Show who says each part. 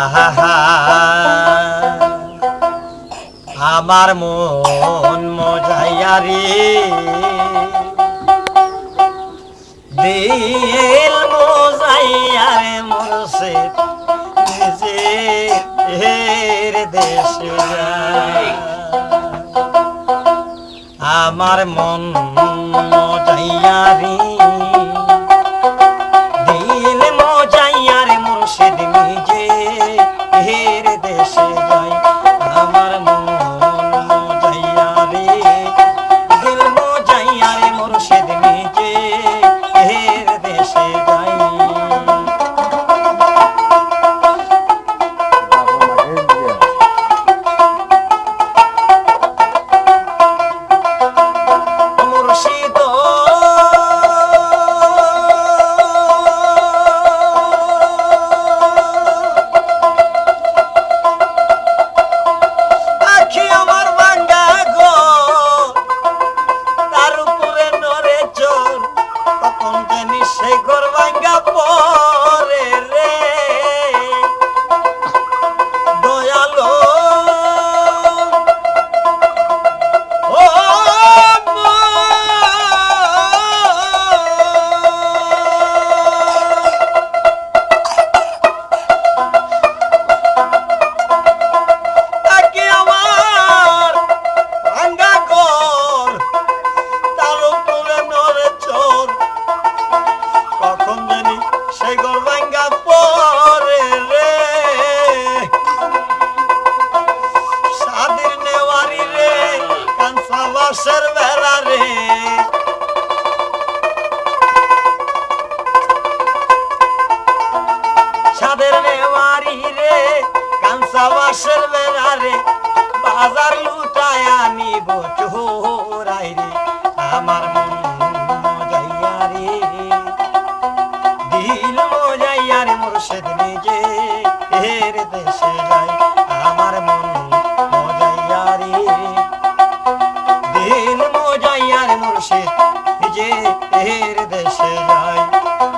Speaker 1: আহা আমার মন মজাইয়ারি দিল মজাইয়ারে মরছে নিজে এর দেশে। আমার মন মজাইয়ারি hey. বাসের বেড়া রে। নেওয়ারি রে বাসের বেড়া রে। বাজার লুটায়া রে। আমার মন মজাইয়া রে। দিল মজাইয়া রে এর দেশে দিল মজাইয়া রে